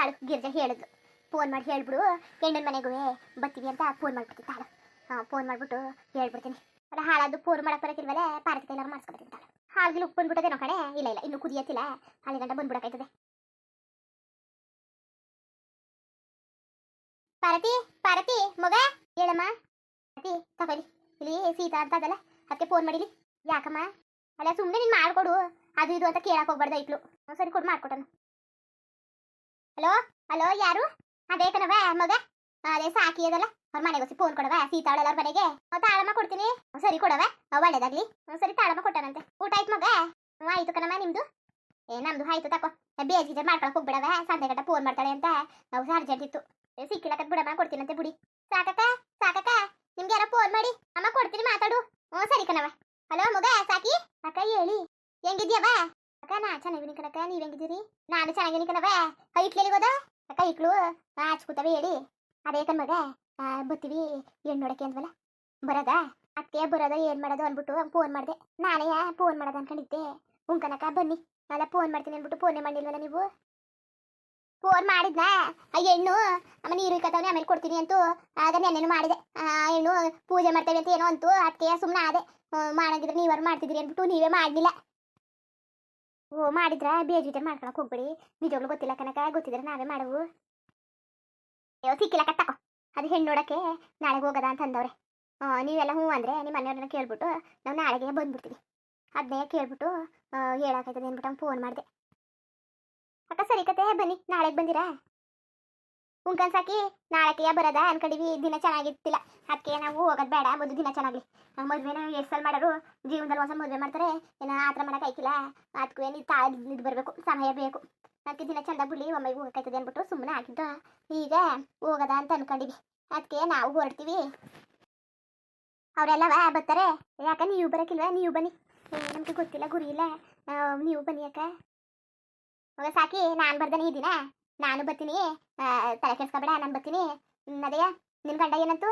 ತಾಳು ಗಿರ್ಜಾ ಹೇಳಿದ್ಲು ಫೋನ್ ಮಾಡಿ ಹೇಳ್ಬಿಡು. ಹೆಣ್ಣಿನ ಮನೆಗೂ ಬರ್ತೀವಿ ಅಂತ ಫೋನ್ ಮಾಡ್ಬಿಡ್ತೀನಿ ತಾಳು. ಹಾಂ ಫೋನ್ ಮಾಡ್ಬಿಟ್ಟು ಹೇಳ್ಬಿಡ್ತೀನಿ. ಅಲ್ಲ ಹಾಳಾದ್ದು ಫೋನ್ ಮಾಡಕ್ಕೆ ಬರೋಕ್ಕಿಲ್ವಲ್ಲ ಪಾರತಿ ಕೈಲಾರು ಮಾಡಿಸ್ಕೊಡ್ತೀನಿ ತಾಳು. ಹಾಲ್ಗಿಲ್ ಉಪ್ಪು ಬಂದ್ಬಿಟ್ಟದೇನೋ ಕಡೆ ಇಲ್ಲ ಇಲ್ಲ, ಇನ್ನು ಕುದಿಯತ್ತಿಲ್ಲ. ಹಾಲಿ ಗಂಡ ಬಂದ್ಬಿಡಕಾಯ್ತದೆ. ಪಾರತಿ ಪಾರತಿ ಮಗ? ಹೇಳಮ್ಮ. ಪಾರತಿ ತಗೊಳ್ಳಿ. ಇಲ್ಲಿ ಸೀತಾ ಅಂತ ಅದಲ್ಲ. ಅದಕ್ಕೆ ಫೋನ್ ಮಾಡಿಲಿ. ಯಾಕಮ್ಮ? ಅಲ್ಲ ಸುಮ್ಮನೆ ನೀನು ಮಾಡ್ಕೊಡು ಅದು ಇದು ಅಂತ ಕೇಳಕ್ ಹೋಗ್ಬಾರ್ದು ಸರಿ, ಕೊಡು, ಮಾಡ್ಕೊಟ್ಟನು. ಹಲೋ? ಹಲೋ, ಯಾರು? ಅದೇ ಕಣವ ಮಗ? ಅದೇ ಸಾಕಿ ಅದಲ್ಲ. ಅವ್ರ ಮನೆಗೆ ಹೋಗಿ ಫೋನ್ ಕೊಡವ ಸೀತಾಳ ಅವ್ರ ಮನೆಗೆ. ತಾಳಮ್ಮ ಕೊಡ್ತೀನಿ. ಸರಿ ಕೊಡವ ಒಳ್ಳೇದಾಗ್ಲಿ. ಸರಿ ತಾಳಮ್ಮ ಕೊಟ್ಟಾನಂತೆ. ಊಟ ಆಯ್ತು ಮಗ? ಆಯ್ತು ಕಣಮ್ಮ ನಿಮ್ದು? ಏ, ನಮ್ದು ಆಯ್ತು, ತಕೋ. ಬೇಜ್ ಮಾಡ್ಕೊಳಕ್ ಹೋಗ್ಬಿಡವ ಸಂಜೆ ಗಂಟ ಫೋನ್ ಮಾಡ್ತಾಳೆ ಅಂತ. ನಾವು ಅರ್ಜೆಂಟ್ ಇತ್ತು. ಸಿಕ್ಕಿಲ್ಲ ಸಿಕ್ಕಿಲ್ಲಕತ್ ಬಿಡಮ್ಮ, ಕೊಡ್ತೀನಂತೆ ಬಿಡಿ. ಸಾಕಕ್ಕ ಸಾಕಕ್ಕ, ನಿಮ್ಗೆ ಯಾರೋ ಫೋನ್ ಮಾಡಿ. ಅಮ್ಮ, ಕೊಡ್ತೀನಿ, ಮಾತಾಡು. ಹ್ಞೂ ಸರಿ ಕಣವ ಹಲೋ, ಮಗ, ಸಾಕಿ? ಅಕ್ಕ, ಹೇಳಿ. ಹೆಂಗಿದ್ಯವ ಅಕ್ಕ ನಾ ಚೆನ್ನಾಗಿದ್ದೀನಿ ಕಣಕ್ಕ ನೀವ್ ಹೆಂಗಿದ್ದೀರಿ? ನಾನು ಚೆನ್ನಾಗಿದ್ದೀನಿ ಕಣವ ಇಟ್ಲಿ ಹೋದ? ಅಕ್ಕ ಇಟ್ಲು ಹಚ್ಕೂತವೆ ಹೇಳಿ. ಅದೇ ಕಣ್ ಮಗ ಆ, ಬರ್ತೀವಿ ಹೆಣ್ಣು ನೋಡಕ್ಕೆ ಅಂದ್ವಲ್ಲ. ಬರೋದ? ಅತ್ತೆ ಬರೋದ ಏನ್ ಮಾಡೋದು ಅಂದ್ಬಿಟ್ಟು ಫೋನ್ ಮಾಡಿದೆ. ನಾನೇ ಫೋನ್ ಮಾಡೋದು ಅನ್ಕೊಂಡಿದ್ದೆ. ಉಂಕನಕ ಬನ್ನಿ. ಅಲ್ಲ ಫೋನ್ ಮಾಡ್ತೀನಿ ಅಂದ್ಬಿಟ್ಟು ಫೋನೇ ಮಾಡಿಲ್ವಲ್ಲ ನೀವು? ಫೋನ್ ಮಾಡಿದ್ನ? ಹೆಣ್ಣು ಅಮ್ಮ ನೀರು ಇಕ್ಕತ್ತವನೆ ಆಮೇಲೆ ಕೊಡ್ತೀನಿ ಅಂತೂ. ಆಗ ನೆನ್ನೆನು ಮಾಡಿದೆ. ಹೆಣ್ಣು ಪೂಜೆ ಮಾಡ್ತೇವೆ ಅಂತ ಏನೋ ಅಂತೂ. ಅದಕ್ಕೆ ಸುಮ್ಮನೆ ಆದೆ. ಮಾಡಂಗಿದ್ರೆ ನೀವಾರು ಮಾಡ್ತಿದ್ರಿ ಅಂದ್ಬಿಟ್ಟು ನೀವೇ ಮಾಡಲಿಲ್ಲ. ಓ, ಮಾಡಿದ್ರ? ಬೇಜ್ ಮಾಡ್ಕೊಳಕ್ ಹೋಗ್ಬೇಡಿ. ನಿಜವಾಗ್ಲೂ ಗೊತ್ತಿಲ್ಲ ಕನಕ ಗೊತ್ತಿದ್ರೆ ನಾವೇ ಮಾಡವು. ಅಯ್ಯೋ, ಸಿಕ್ಕಿಲ್ಲ ಕತ್ತಕೋ. ಅದು ಹೆಣ್ಣು ನೋಡಕ್ಕೆ ನಾಳೆಗೆ ಹೋಗದ ಅಂತ ಅಂದವ್ರೆ. ನೀವೆಲ್ಲ ಹ್ಞೂ ಅಂದ್ರೆ ನಿಮ್ಮ ಮನೆಯವ್ರನ್ನ ಕೇಳ್ಬಿಟ್ಟು ನಾವು ನಾಳೆಗೆ ಬಂದ್ಬಿಡ್ತೀವಿ. ಅದನ್ನೇ ಕೇಳ್ಬಿಟ್ಟು ಹೇಳಕ್ಕಾಯ್ತದೆ ಅಂದ್ಬಿಟ್ಟು ಫೋನ್ ಮಾಡಿದೆ. ಅಕ್ಕ, ಸರಿ ಕತೆ, ಬನ್ನಿ. ನಾಳೆಗೆ ಬಂದಿರಾ? ಉಂಕನ್ ಸಾಕಿ ಬರದ ಅನ್ಕೊಂಡಿವಿ, ದಿನ ಚೆನ್ನಾಗಿತ್ತಿಲ್ಲ. ಅದಕ್ಕೆ ನಾವು ಹೋಗೋದು ಬೇಡ ಒಂದು ದಿನ ಚೆನ್ನಾಗ್ಲಿ. ಮದುವೆನ ಎಷ್ಟು ಸಲ ಮಾಡೋರು, ಜೀವನದಲ್ಲಿ ಹೊಸ ಮದುವೆ ಮಾಡ್ತಾರೆ ಏನೋ ಆ ಥರ ಮಾಡಕ್ಕೆ ಆಯ್ಕಿಲ್ಲ. ಅದಕ್ಕೂ ಏನು ತಾ ಬರಬೇಕು, ಸಮಯ ಬೇಕು. ಅದಕ್ಕೆ ದಿನ ಚಂದ ಬಿಡ್ಲಿ ಒಮ್ಮೆಗೆ ಹೋಗಕ್ಕಾಯ್ತದೆ ಅಂದ್ಬಿಟ್ಟು ಸುಮ್ಮನೆ ಆಗಿದ್ದು. ಈಗ ಹೋಗದ ಅಂತ ಅನ್ಕೊಂಡಿವಿ. ಅದಕ್ಕೆ ನಾವು ಹೊರಡ್ತೀವಿ. ವಾ ಬರ್ತಾರೆ. ಯಾಕ, ನೀವು ಬರೋಕ್ಕಿಲ್ವ ನೀವು ಬನ್ನಿ. ನಮಗೆ ಗೊತ್ತಿಲ್ಲ, ಗುರಿ ಇಲ್ಲ. ನೀವು ಬನ್ನಿ ಯಾಕ ಸಾಕಿ ನಾನು ಬರ್ದಾನೆ ಈ ದಿನ. ನಾನು ಬರ್ತೀನಿ. ತಲೆ ಕೆಡ್ಸ್ಕೊಬೇಡ, ನಾನು ಬರ್ತೀನಿ. ಅದೇ ನಿಮ್ಮ ಗಂಡ ಏನಂತು?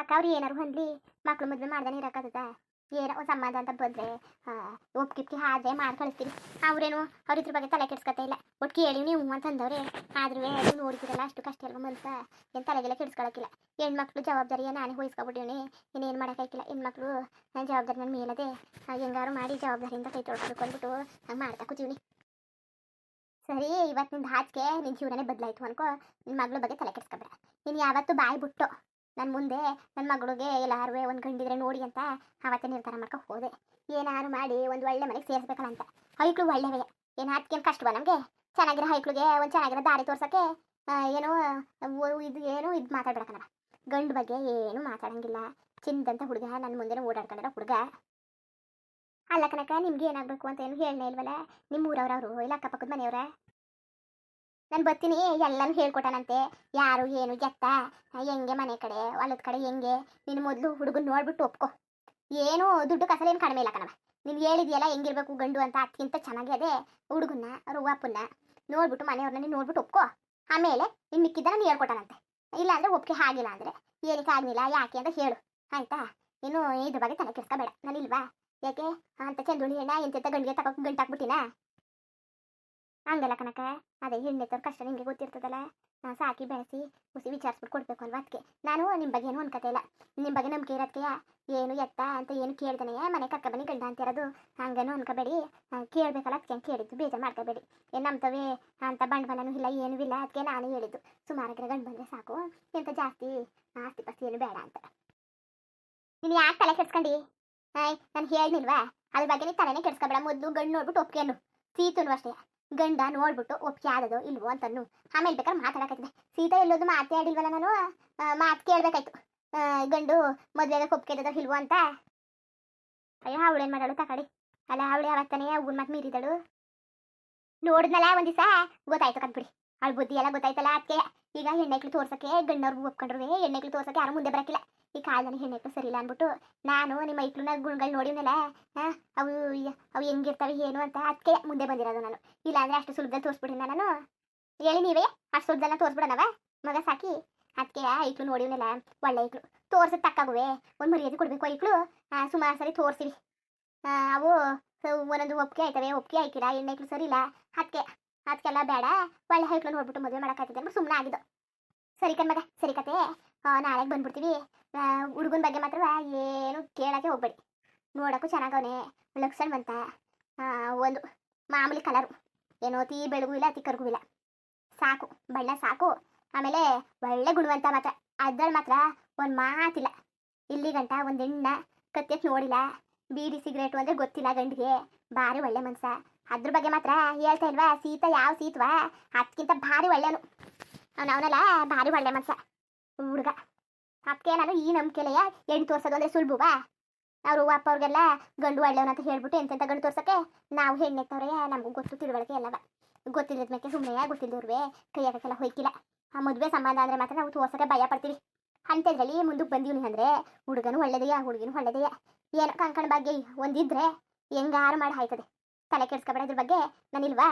ಅಕ್ಕ, ಅವ್ರು ಏನಾರು ಹೊಂದ್ಲಿ? ಮಕ್ಳು ಮದುವೆ ಮಾಡ್ದಾನೆ ಇರೋಕ್ಕಾಗತ್ತ ಏನೋ ಸಂಬಂಧ ಅಂತ ಬಂದ್ರೆ ಒಪ್ಕಿಪ್ಕಿ ಹಾದ್ರೆ ಮಾಡಿ ಕಳಿಸ್ತೀನಿ. ಅವ್ರೇನು, ಅವ್ರ ಇದ್ರ ಬಗ್ಗೆ ತಲೆ ಕೆಡ್ಸ್ಕೊತಾ ಇಲ್ಲ. ಒಟ್ಟು ಕೇಳಿ ನೀವು ಅಂತಂದವ್ರೆ ಆದ್ರೂ ಅದು ನೋಡಿದಿರಲ್ಲ, ಅಷ್ಟು ಕಷ್ಟ ಇಲ್ಲ ಮನ್ಸ? ಏನು ತಲೆಗೆಲ್ಲ ಕೆಡ್ಸ್ಕೊಳಕಿಲ್ಲ ಹೆಣ್ಮಕ್ಳು ಜವಾಬ್ದಾರಿಯ ನಾನೇ ವಹಿಸ್ಕೊಬಿಟ್ಟಿವ್ನಿ. ಇನ್ನೇನು ಮಾಡೋಕ್ಕಾಗಿಲ್ಲ ಹೆಣ್ಮಕ್ಳು ನನ್ನ ಜವಾಬ್ದಾರಿ ನನ್ನ ಮೇಲದೆ ಹೆಂಗಾರು ಮಾಡಿ ಜವಾಬ್ದಾರಿಯಿಂದ ಕೈ ತೊಡ್ಕೊಂಡ್ಬಿಟ್ಟು ಅಂದ್ಬಿಟ್ಟು ಮಾಡ್ತಾ ಕೂತೀವ್ನಿ. ಸರಿ ಇವತ್ತು ನಿಂದು ಹಾಚಿಗೆ ನಿನ್ನ ಜೀವನನೇ ಬದಲಾಯಿತು ಅನ್ಕೋ. ನಿನ್ನ ಮಗಳ ಬಗ್ಗೆ ತಲೆ ಕೆಡ್ಸ್ಕೊಬೇಡ. ನೀನು ಯಾವತ್ತು ಬಾಯಿ ಬಿಟ್ಟು ನನ್ನ ಮುಂದೆ ನನ್ನ ಮಗಳಿಗೆ ಎಲ್ಲಾರು ಒಂದು ಗಂಡಿದ್ರೆ ನೋಡಿ ಅಂತ ಅವತ್ತೇ ನಿರ್ಧಾರ ಮಾಡ್ಕೊ ಹೋದೆ. ಏನಾರು ಮಾಡಿ ಒಂದು ಒಳ್ಳೆ ಮನೆಗೆ ಸೇರಿಸ್ಬೇಕಲ್ಲ ಅಂತ ಹೈಕ್ಳು ಒಳ್ಳೆವೇ. ಏನು ಅದಕ್ಕೇನು ಕಷ್ಟವ ನಮಗೆ? ಚೆನ್ನಾಗಿರೋ ಹೈಕ್ಳಿಗೆ ಒಂದು ಚೆನ್ನಾಗಿರೋ ದಾರಿ ತೋರ್ಸೋಕ್ಕೆ ಏನು ಇದು ಏನು ಇದು ಮಾತಾಡ್ಬೇಕಲ್ಲ ಗಂಡು ಬಗ್ಗೆ ಏನು ಮಾತಾಡಂಗಿಲ್ಲ. ಚಿಂದಂತ ಹುಡುಗ ನನ್ನ ಮುಂದೆ ಓಡಾಡ್ಕೊಂಡಿರೋ ಹುಡುಗ. ಅಲ್ಲ ಕನಕ ನಿಮ್ಗೆ ಏನಾಗಬೇಕು ಅಂತ ಏನು ಹೇಳಲೇ ಇಲ್ವಲ್ಲ ನಿಮ್ಮ ಊರವ್ರವ್ರು, ಇಲ್ಲ ಅಕ್ಕಪಕ್ಕದ ಮನೆಯವ್ರ? ನಾನು ಬರ್ತೀನಿ, ಎಲ್ಲನೂ ಹೇಳ್ಕೊಟ್ಟಾನಂತೆ. ಯಾರು, ಏನು ಎತ್ತ ಹೆಂಗೆ ಮನೆ ಕಡೆ, ಹೊಲದ ಕಡೆ ಹೆಂಗೆ? ನೀನು ಮೊದಲು ಹುಡುಗನ್ ನೋಡ್ಬಿಟ್ಟು ಒಪ್ಕೊ. ಏನು, ದುಡ್ಡು ಕಸಲೇನು ಕಡಿಮೆ ಇಲ್ಲ ಕಣವ. ನೀನು ಹೇಳಿದ್ಯಲ್ಲ ಹೆಂಗಿರ್ಬೇಕು ಗಂಡು ಅಂತ ಅದಕ್ಕಿಂತ ಚೆನ್ನಾಗಿ ಅದೇ ಹುಡುಗನ್ನ ಅವ್ರ ನೋಡ್ಬಿಟ್ಟು ಮನೆಯವ್ರನ್ನ ನೀನು ನೋಡ್ಬಿಟ್ಟು ಒಪ್ಕೊ. ಆಮೇಲೆ ಇನ್ನು ಮಿಕ್ಕಿದ್ದನ್ನ ನಾನು ಹೇಳ್ಕೊಟ್ಟಾನಂತೆ. ಇಲ್ಲ ಅಂದ್ರೆ ಒಪ್ಪಿಗೆ ಆಗಿಲ್ಲ ಅಂದ್ರೆ ಏನಕ್ಕೆ ಆಗ್ಲಿಲ್ಲ, ಯಾಕೆ ಅಂತ ಹೇಳು. ಆಯ್ತಾ? ಇನ್ನು ಇದ್ರ ಬಗ್ಗೆ ತಲೆ ಕೆಡ್ಸ್ಕೊಬೇಡ. ನಾನು ಇಲ್ವಾ? ಯಾಕೆ? ಅಂತ ಚಂದುಳಿ ಹೆಣ್ಣ ಎಂತೆಂತ ಗಂಡಿಗೆ ತಗೋ ಗಂಟಾಕ್ಬಿಟ್ಟಿನ ಹಂಗಲ್ಲ ಕನಕ ಅದೇ ಹೆಣ್ಣೆತ್ತವ್ರ ಕಷ್ಟ ನಿಮಗೆ ಗೊತ್ತಿರ್ತದಲ್ಲ. ನಾ ಸಾಕಿ ಬೆಳೆಸಿ ಮುಸಿ ವಿಚಾರಿಸ್ಬಿಟ್ಟು ಕೊಡ್ಬೇಕು ಅಲ್ವಾ ಅದಕ್ಕೆ ನಾನು ನಿಮ್ಮ ಬಗ್ಗೆ ಏನು ಅನ್ಕತೆ ಇಲ್ಲ. ನಿಮ್ಮ ಬಗ್ಗೆ ನಂಬಿಕೆ ಇರೋದಕ್ಕೆ ಏನು ಎತ್ತ ಅಂತ ಏನು ಕೇಳ್ತಾನೆ ಮನೆ ಕಕ್ಕ ಬನ್ನಿ ಗಂಡ ಅಂತಿರೋದು ಹಂಗೇನು ಅನ್ಕೋಬೇಡಿ. ಕೇಳಬೇಕಲ್ಲ ಅದಕ್ಕೆ ಕೇಳಿದ್ದು ಬೇಜಾರು ಮಾಡ್ಕೋಬೇಡಿ. ಏನು ನಂಬ್ತವೆ ಅಂತ ಬಂಡವಾಳನೂ ಇಲ್ಲ, ಏನೂ ಇಲ್ಲ ಅದಕ್ಕೆ ನಾನು ಹೇಳಿದ್ದು. ಸುಮಾರಾಗಿರೋ ಗಂಡು ಬಂದರೆ ಸಾಕು. ಎಂತ ಜಾಸ್ತಿ ಆಸ್ತಿ ಪಾಸ್ತಿ ಏನು ಬೇಡ ಅಂತ. ನೀನು ಯಾಕೆ ತಲೆ ಕೆಡ್ಸ್ಕೊಂಡಿ? ಆಯ್ ನಾನು ಹೇಳಿಲ್ವಾ ಅದ್ರ ಬಗ್ಗೆ ನೀನು ತಲೆನೇ ಕೆಡ್ಸ್ಕೊಬೇಡ, ಮೊದಲು ಗಂಡು ನೋಡ್ಬಿಟ್ಟು ಒಪ್ಪಿಗೆನು ಸೀತನು ಅಷ್ಟೇ. ಗಂಡ ನೋಡ್ಬಿಟ್ಟು ಒಪ್ಪಿಗೆ ಆದದು ಇಲ್ವೋ ಅಂತನು ಆಮೇಲೆ ಬೇಕಾದ್ರೆ ಮಾತಾಡಕತ್ತಿದೆ ಸೀತಾ ಎಲ್ಲೋದು ಮಾತಾಡಿಲ್ವಲ್ಲ ನಾನು? ಮಾತು ಕೇಳಬೇಕಾಯ್ತು. ಗಂಡು ಮದುವೆಗೆ ಒಪ್ಪಿಗೆ ಇಲ್ವೋ ಅಂತ. ಅಯ್ಯೋ, ಅವಳೇನು ಮಾಡಾಳು ತಕಡಿ. ಅಲ್ಲ, ಅವಳು ಯಾವತ್ತಾನೆ ಅವ್ನ ಮತ್ತೆ ಮೀರಿದಳು? ನೋಡಿದ್ನಲ್ಲ ಒಂದ್ ದಿವಸ ಗೊತ್ತಾಯ್ತು ಕಂದ್ಬಿಡಿ ಅವಳು ಬುದ್ಧಿ ಎಲ್ಲ ಗೊತ್ತಾಯ್ತಲ್ಲ ಅದಕ್ಕೆ ಈಗ ಹೆಣ್ಣೆಕ್ಳು ತೋರ್ಸಕ್ಕೆ ಗಂಡವ್ರಿಗೂ ಒಪ್ಕೊಂಡ್ರೆ ಹೆಣ್ಣೆಕ್ಳು ತೋರ್ಸಕ್ಕೆ ಯಾರು ಮುಂದೆ ಬರಕಿಲ್ಲ ಈ ಕಾಲದಲ್ಲಿ ಹೆಣ್ಣೆಕ್ಳು ಸರಿ ಇಲ್ಲ ಅಂದ್ಬಿಟ್ಟು ನಾನು ನಿಮ್ಮ ಐಕ್ಳನ್ನ ಗುಣಗಳು ನೋಡಿದ್ನಲ್ಲ ಆ ಅವು ಅವು ಹೆಂಗಿರ್ತವೆ ಏನು ಅಂತ ಅದಕ್ಕೆ ಮುಂದೆ ಬಂದಿರೋದು ನಾನು. ಇಲ್ಲ ಅಂದ್ರೆ ಅಷ್ಟು ಸುಲಭದಲ್ಲಿ ತೋರಿಸ್ಬಿಟ್ಟಿನ ನಾನು. ಹೇಳಿ ನೀವೇ, ಅಷ್ಟು ಸುಲಭದಲ್ಲಿ ತೋರಿಸ್ಬಿಡೋಣವ? ಮಗ ಸಾಕಿ. ಅದಕ್ಕೆ ಐಕ್ಳು ನೋಡಿವ್ನಲ್ಲ ಒಳ್ಳೆ ಐಕ್ಳು. ತೋರ್ಸಿ ತಕ್ಕಾಗುವೆ. ಒಂದು ಮರ್ಯಾದೆ ಕೊಡಬೇಕು ಐಕ್ಳು. ಸುಮಾರು ಸರಿ ತೋರಿಸಿವಿ. ಅವು ಒಂದೊಂದು ಒಪ್ಪಿಗೆ ಆಯ್ತವೆ, ಒಪ್ಪಿಗೆ ಆಯ್ಕಿಲ್ಲ ಹೆಣ್ಣೈಕ್ಳು ಸರಿ ಇಲ್ಲ ಅದಕ್ಕೆ ಅದಕ್ಕೆಲ್ಲ ಬೇಡ. ಒಳ್ಳೆ ಐಕ್ಳು ನೋಡ್ಬಿಟ್ಟು ಮದುವೆ ಮಾಡಕ್ಕಾಗ್ತದೆ ಅಂದ್ಬಿಟ್ಟು ಸುಮ್ಮನೆ ಆಗಿದ್ದು ಸರಿ ಕಣ್ ಮಗ, ಸರಿ ಕತೆ ನಾಳೆಗೆ ಬಂದ್ಬಿಡ್ತೀವಿ. ಹುಡುಗನ ಬಗ್ಗೆ ಮಾತ್ರ ಏನು ಕೇಳಕ್ಕೆ ಹೋಗ್ಬೇಡಿ. ನೋಡೋಕ್ಕೂ ಚೆನ್ನಾಗವನೆ. ಲಕ್ಷಣವಂತ ಆ, ಒಂದು ಮಾಮೂಲಿ ಕಲರು. ಏನೋ ತೀ ಬೆಳಗು ಇಲ್ಲ ತೀ ಕರ್ಗೂ ಇಲ್ಲ. ಸಾಕು ಬಣ್ಣ ಸಾಕು. ಆಮೇಲೆ ಒಳ್ಳೆ ಗುಣವಂತ ಮಾತ್ರ. ಅದ್ರಲ್ಲಿ ಮಾತ್ರ ಒಂದು ಮಾತಿಲ್ಲ. ಇಲ್ಲಿ ಗಂಟ ಒಂದು ಹೆಣ್ಣ ಕತ್ತೆತ್ ನೋಡಿಲ್ಲ. ಬೀಡಿ ಸಿಗರೇಟು ಅಂದ್ರೆ ಗೊತ್ತಿಲ್ಲ ಗಂಡಿಗೆ. ಭಾರಿ ಒಳ್ಳೆ ಮನ್ಸ. ಅದ್ರ ಬಗ್ಗೆ ಮಾತ್ರ ಹೇಳ್ತಾ ಇಲ್ವಾ? ಸೀತ ಯಾವ ಸೀತ್ವಾ? ಅದಕ್ಕಿಂತ ಭಾರಿ ಒಳ್ಳೆನು. ಅವನವನಲ್ಲ ಭಾರಿ ಒಳ್ಳೆ ಮನ್ಸ. ಹುಡುಗ. ಅದಕ್ಕೆ ನಾನು ಈ ನಂಬಿಕೆಲೆಯ ಹೆಣ್ಣು ತೋರ್ಸೋದು ಅಂದ್ರೆ ಸುಲಭವಾ ಅವ್ರು ಅಪ್ಪ ಅವ್ರಿಗೆಲ್ಲ ಗಂಡು ಒಳ್ಳೆಯವನು ಅಂತ ಹೇಳ್ಬಿಟ್ಟು ಎಂತೆಂಥ ಗಂಡು ತೋರ್ಸಕ್ಕೆ? ನಾವು ಹೆಣ್ಣೆತ್ತವ್ರೆ ನಮಗೂ ಗೊತ್ತು ತಿಳುವಳಿಕೆ ಎಲ್ಲವ. ಗೊತ್ತಿಲ್ಲದ ಮೇಲೆ ಸುಮ್ಮನೆ ಗೊತ್ತಿಲ್ಲದವ್ರೆ ಕೈ ಹಾಕಕ್ಕೆಲ್ಲ ಹೋಯ್ಕಿಲ್ಲ. ಆ ಮದುವೆ ಸಂಬಂಧ ಅಂದ್ರೆ ಮಾತ್ರ ನಾವು ತೋರ್ಸಕ್ಕೆ ಭಯ ಪಡ್ತೀವಿ. ಅಂಥದ್ರಲ್ಲಿ ಮುಂದಕ್ಕೆ ಬಂದೀವಿ ಅಂದ್ರೆ ಹುಡುಗನು ಒಳ್ಳೆದೆಯಾ, ಹುಡುಗಿನೂ ಒಳ್ಳೆದೆಯಾ? ಏನೋ ಕಂಕಣ ಬಗ್ಗೆ ಒಂದಿದ್ರೆ ಹೆಂಗಾರು ಮಾಡಿ ಹಾಯ್ತದೆ. ತಲೆ ಕೆಡ್ಸ್ಕೊಬೇಡ ಇದ್ರ ಬಗ್ಗೆ. ನಾನಿಲ್ವಾ?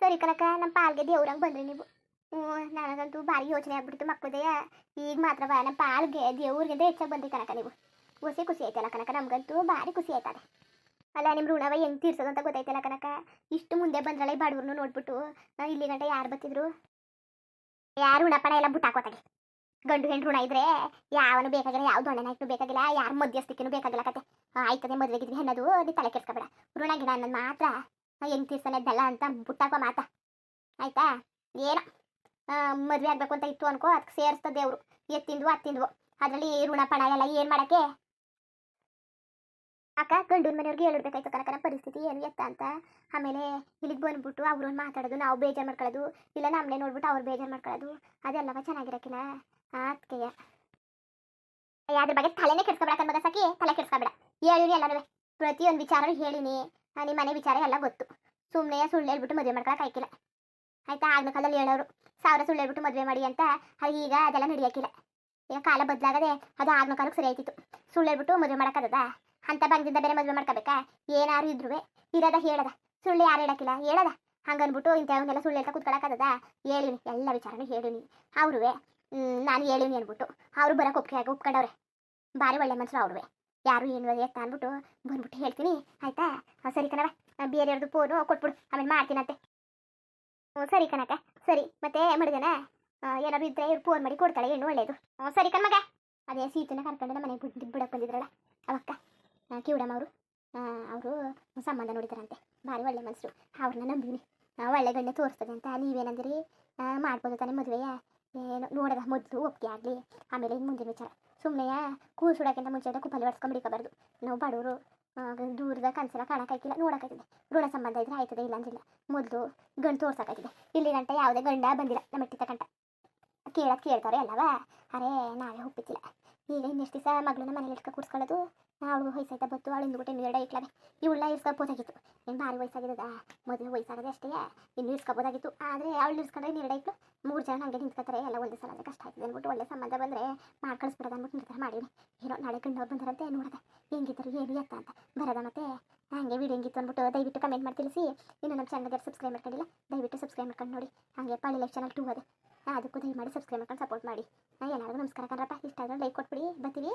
ಸರಿ ಕನಕ ನಮ್ಮ ಪಾಲ್ಗೆ ದೇವ್ರಂಗೆ ಬಂದ್ರಿ ನೀವು. ಹ್ಞೂ ನನಗಂತೂ ಭಾರಿ ಯೋಚನೆ ಆಗ್ಬಿಡ್ತು ಮಕ್ಕಳದೆಯ ಈಗ ಮಾತ್ರವ ನಮ್ಮ ಪಾಲ್ಗೆ ದೇವ್ರಿಗಿಂತ ಹೆಚ್ಚಾಗಿ ಬಂದಿ ಕನಕ ನೀವು. ಖುಷಿ ಖುಷಿ ಆಯ್ತಲ್ಲ ಕನಕ, ನಮಗಂತೂ ಭಾರಿ ಖುಷಿ ಆಯ್ತದೆ. ಅಲ್ಲ ನಿಮ್ಮ ಋಣವ ಹೆಂಗೆ ತೀರ್ಸೋದಂತ ಗೊತ್ತಾಯ್ತಲ್ಲ ಕನಕ? ಇಷ್ಟು ಮುಂದೆ ಬಂದ್ರಲ್ಲ ಈ ಬಡವ್ರನ್ನು ನೋಡ್ಬಿಟ್ಟು ನಾವು ಇಲ್ಲಿ ಗಂಟೆ ಯಾರು ಬತ್ತಿದ್ರು ಯಾರು ಋಣಪಣ ಎಲ್ಲ ಬುಟ್ಟಾಕೋತಾಗೆ ಗಂಡು ಹೆಣ್ಣು ಋಣ ಇದ್ರೆ ಯಾವನು ಬೇಕಾಗಿಲ್ಲ, ಯಾವ ದೊಣ್ಣೆ ನಾಯ್ಕು ಬೇಕಾಗಿಲ್ಲ, ಯಾರು ಮಧ್ಯಸ್ಥಿಕೆನೂ ಬೇಕಾಗಿಲ್ಲ ಕತೆ. ಆಯ್ತದೆ ಮದುವೆಗಿದ್ವಿ ಅನ್ನೋದು ನೀ ತಲೆ ಕೆಡ್ಸ್ಕೊಬೇಡ. ಋಣ ಗಿಡ ಅನ್ನೋದು ಮಾತ್ರ. ಹೆಂಗೆ ತೀರ್ಸನದ್ದಲ್ಲ ಅಂತ ಬುಟ್ಟಾಕೋ ಮಾತ. ಆಯ್ತಾ? ಏನೋ. ಮದುವೆ ಆಗ್ಬೇಕು ಅಂತ ಇತ್ತು ಅನ್ಕೋ ಅದಕ್ಕೆ ಸೇರಿಸ್ತ ದೇವ್ರು. ಎತ್ತಿಂದ್ವು ಅತ್ತಿಂದ್ವು ಅದರಲ್ಲಿ ಋಣ ಪಣ ಎಲ್ಲ ಏನು ಮಾಡಕ್ಕೆ? ಅಕ್ಕ ಗಂಡೂರ್ ಮನೆಯವ್ರಿಗೆ ಹೇಳಿಡ್ಬೇಕಾಯ್ತು ಕನಕನ ಪರಿಸ್ಥಿತಿ ಏನು ಎತ್ತ ಅಂತ. ಆಮೇಲೆ ಇಲ್ಲಿಗೆ ಬಂದ್ಬಿಟ್ಟು ಅವ್ರನ್ನ ಮಾತಾಡೋದು, ನಾವು ಬೇಜಾರು ಮಾಡ್ಕೊಳ್ಳೋದು. ಇಲ್ಲ ನಮ್ಮನೆ ನೋಡ್ಬಿಟ್ಟು ಅವ್ರು ಬೇಜಾರು ಮಾಡ್ಕೊಳ್ಳೋದು. ಅದೆಲ್ಲವ ಚೆನ್ನಾಗಿರಕ್ಕಿಲ್ಲ ಅದಕ್ಕೆ ಅದ್ರ ಬಗ್ಗೆ ತಲೆನೇ ಕೆಡ್ಸ್ಕೊಬೇಡ ಮಗ ಸಾಕಿ ತಲೆ ಕೆಡ್ಸ್ಕೊಬೇಡ. ಹೇಳಿನಿ ಎಲ್ಲರೂ ಪ್ರತಿಯೊಂದು ವಿಚಾರ ಹೇಳಿನಿ. ನಿಮ್ಮ ಮನೆ ವಿಚಾರ ಎಲ್ಲ ಗೊತ್ತು. ಸುಮ್ಮನೆ ಸುಳ್ಳು ಹೇಳ್ಬಿಟ್ಟು ಮದುವೆ ಮಾಡ್ಕೊಳಕ್ಕೆ ಆಯ್ಕಿಲ್ಲ. ಆಯ್ತಾ? ಆಗಿನ ಕಾಲದಲ್ಲಿ ಹೇಳೋರು ಸಾವಿರ ಸುಳ್ಳು ಹೇಳ್ಬಿಟ್ಟು ಮದುವೆ ಮಾಡಿ ಅಂತ ಅದು ಈಗ ಅದೆಲ್ಲ ನಡೆಯೋಕ್ಕಿಲ್ಲ ಈಗ ಕಾಲ ಬದಲಾಗದೆ ಅದು ಆಗಿನ ಕಾಲಕ್ಕೆ ಸರಿ ಆಯ್ತಿತ್ತು. ಸುಳ್ಳು ಹೇಳ್ಬಿಟ್ಟು ಮದುವೆ ಮಾಡೋಕ್ಕದ ಅಂತ ಬಂದಿದ್ದ ಬೇರೆ ಮದುವೆ ಮಾಡ್ಕೋಬೇಕಾ? ಏನಾರು ಇದ್ರು ಇರೋದ ಹೇಳದ. ಸುಳ್ಳು ಯಾರು ಹೇಳಕ್ಕಿಲ್ಲ? ಹೇಳದ? ಹಂಗನ್ಬಿಟ್ಟು ಇಂಥವನ್ನೆಲ್ಲ ಸುಳ್ಳು ಹೇಳ್ತಾ ಕುತ್ಕೊಳಕ್ಕದ ಹೇಳಿನಿ. ಎಲ್ಲ ವಿಚಾರನೂ ಹೇಳಿನಿ. ಅವ್ರುವೆ. ನಾನು ಹೇಳಿನಿ ಅಂದ್ಬಿಟ್ಟು ಅವ್ರು ಬರೋಕೆ ಒಪ್ಪಿಗೆ ಒಪ್ಕೊಂಡವ್ರೆ. ಭಾರಿ ಒಳ್ಳೆ ಮನಸ್ಸು ಅವ್ರುವೆ. ಯಾರು ಏನು ಎತ್ತ ಅಂದ್ಬಿಟ್ಟು ಬಂದ್ಬಿಟ್ಟು ಹೇಳ್ತೀನಿ. ಆಯ್ತಾ? ಸರಿ ಕಣವ ಬೇರೆಯವ್ರದ್ದು ಫೋನು ಕೊಟ್ಬಿಡು. ಆಮೇಲೆ ಮಾಡ್ತೀನಂತೆ ಹ್ಞೂ, ಸರಿ ಕಣಕ್ಕ. ಸರಿ, ಮತ್ತೆ ಮಾಡಿದನ ಏನಾದ್ರು ಇದ್ರೆ ಇವ್ರು ಫೋನ್ ಮಾಡಿ ಕೊಡ್ತಾಳೆ ಹೆಣ್ಣು ಒಳ್ಳೇದು. ಹ್ಞೂ, ಸರಿ ಕಣ್ಮಗ ಅದೇ ಸೀತನ ಕರ್ಕೊಂಡು ಮನೆಗೆ ಬಿಟ್ಟು ಬಿಡಕ್ಕೆ ಬಂದಿದ್ರಲ್ಲ, ಅವಕ್ಕ. ಕಿವಡಮ್ಮ ಅವರು. ಅವರು ಸಂಬಂಧ ನೋಡಿದಾರಂತೆ. ಭಾರಿ ಒಳ್ಳೆ ಮನಸ್ಸು ಅವ್ರನ್ನ ನಂಬಿನಿ ಒಳ್ಳೆ ಗಂಡೆ ತೋರಿಸ್ತದೆ ಅಂತ. ನೀವೇನಂದ್ರಿ? ಮಾಡ್ಬೋದು ತಾನೇ ಮದುವೆಯ. ಏನು ನೋಡದ, ಮೊದಲು ಒಪ್ಪಿಗೆ ಆಗಲಿ. ಆಮೇಲೆ ಮುಂದಿನ ವಿಚಾರ. ಸುಮ್ಮನೆ ಕೂಸುಡೋಕ್ಕಿಂತ ಮುಂಚೆ ಕುಪ್ಪಲ್ಲಿ ಹೊಡ್ಸ್ಕೊಂಬಿಡಿಕಬಾರ್ದು ನಾವು ಬಡವರು. ದೂರದ ಕನಸೆಲ್ಲ ಕಾಣಕ್ಕಾಯ್ತಿಲ್ಲ, ನೋಡೋಕ್ಕಾಯ್ತದೆ. ಋಣ ಸಂಬಂಧ ಇದ್ರೆ ಆಯ್ತದೆ, ಇಲ್ಲ ಅಂದಿಲ್ಲ ಮೊದಲು ಗಂಡು ತೋರ್ಸಕ್ಕಾಯ್ತದೆ. ಇಲ್ಲಿ ಗಂಟ ಯಾವುದೇ ಗಂಡ ಬಂದಿಲ್ಲ, ನಮ್ಮ ಇಟ್ಟಿದ್ದ ತಗಂಟ ಕೇಳಕ್ಕೆ ಕೇಳ್ತಾರೆ ಅಲ್ಲವಾ? ಅರೇ, ನಾವೇ ಒಪ್ಪಿತಿಲ್ಲ ಈಗ ಇನ್ನೆಷ್ಟು ದಿವಸ ಮಗಳನ್ನ ಮನೇಲಿ ಇಟ್ಕೊ ಕೂರ್ಸ್ಕೊಳ್ಳೋದು ಅವಳು ವಯಸ್ಸಾಯ್ತಾ ಬತ್ತು ಅವಳು ಇಂದ್ಬಿಟ್ಟು ಇನ್ನು ಎರಡೇ ಇಟ್ಲಾವೆ. ಇವಳನ್ನ ಇರ್ಸ್ಕೊಬೋದಾಗಿತ್ತು ಏನು ಭಾರಿ ವಯಸ್ಸಾಗಿದ್ದದ ಮೊದಲು ವಯಸ್ಸಾಗದೆ ಅಷ್ಟೇ, ಇನ್ನು ಇರ್ಸ್ಕೊಬೋದಾಗಿತ್ತು ಆದರೆ ಅವಳು ಇರ್ಸ್ಕೊಂಡ್ರೆ ಎರಡೇ ಇಟ್ಟು ಮೂರು ಜನ ಹಂಗೆ ನಿಂತ್ಕೊತಾರೆ, ಎಲ್ಲ ಒಂದೇ ಸಲ ಕಷ್ಟ ಆಯ್ತದೆ ಅಂದ್ಬಿಟ್ಟು ಒಳ್ಳೆ ಸಂಬಂಧ ಬಂದರೆ ಮಾಡ್ಕಳಿಸ್ಬಿಡೋದು ಅಂದ್ಬಿಟ್ಟು ನಿರ್ಧಾರ ಮಾಡೀನಿ ಏನೋ ನಾಳೆ ಗಂಡವ್ರು ಬಂದಾರಂತೆ ನೋಡಿದೆ, ಹೆಂಗಿದ್ರು, ಏನು ಎತ್ತ ಅಂತ. ಬರೋದ ಮತ್ತೆ, ಹಂಗೆ ವಿಡಿಯೋ ಹೆಂಗಿತ್ತು ಅಂದ್ಬಿಟ್ಟು ದಯವಿಟ್ಟು ಕಮೆಂಟ್ ಮಾಡಿ ತಿಳಿಸಿ. ಇನ್ನು ನಮ್ಮ ಚಾನಲ್ಗೆ ಸಬ್ಸ್ಕ್ರೈಬ್ ಮಾಡ್ಕೊಂಡಿಲ್ಲ, ದಯವಿಟ್ಟು ಸಬ್ಸ್ಕ್ರೈಬ್ ಮಾಡ್ಕೊಂಡು ನೋಡಿ. ಹಾಗೆ ಪಾಳಿ ಲೈಫ್ ಚಾನಲ್ ಟೂ ಅದೇ. ಅದಕ್ಕೂ ದಯಮಾಡಿ ಸಬ್ಸ್ಕ್ರೈಬ್ ಮಾಡ್ಕೊಂಡು ಸಪೋರ್ಟ್ ಮಾಡಿ. ಎಲ್ಲರಿಗೂ ನಮಸ್ಕಾರ ಕಣ್ರಪ್ಪ ಇಷ್ಟ ಆದರೆ ಲೈಕ್ ಕೊಟ್ಬಿಡಿ. ಬರ್ತೀವಿ.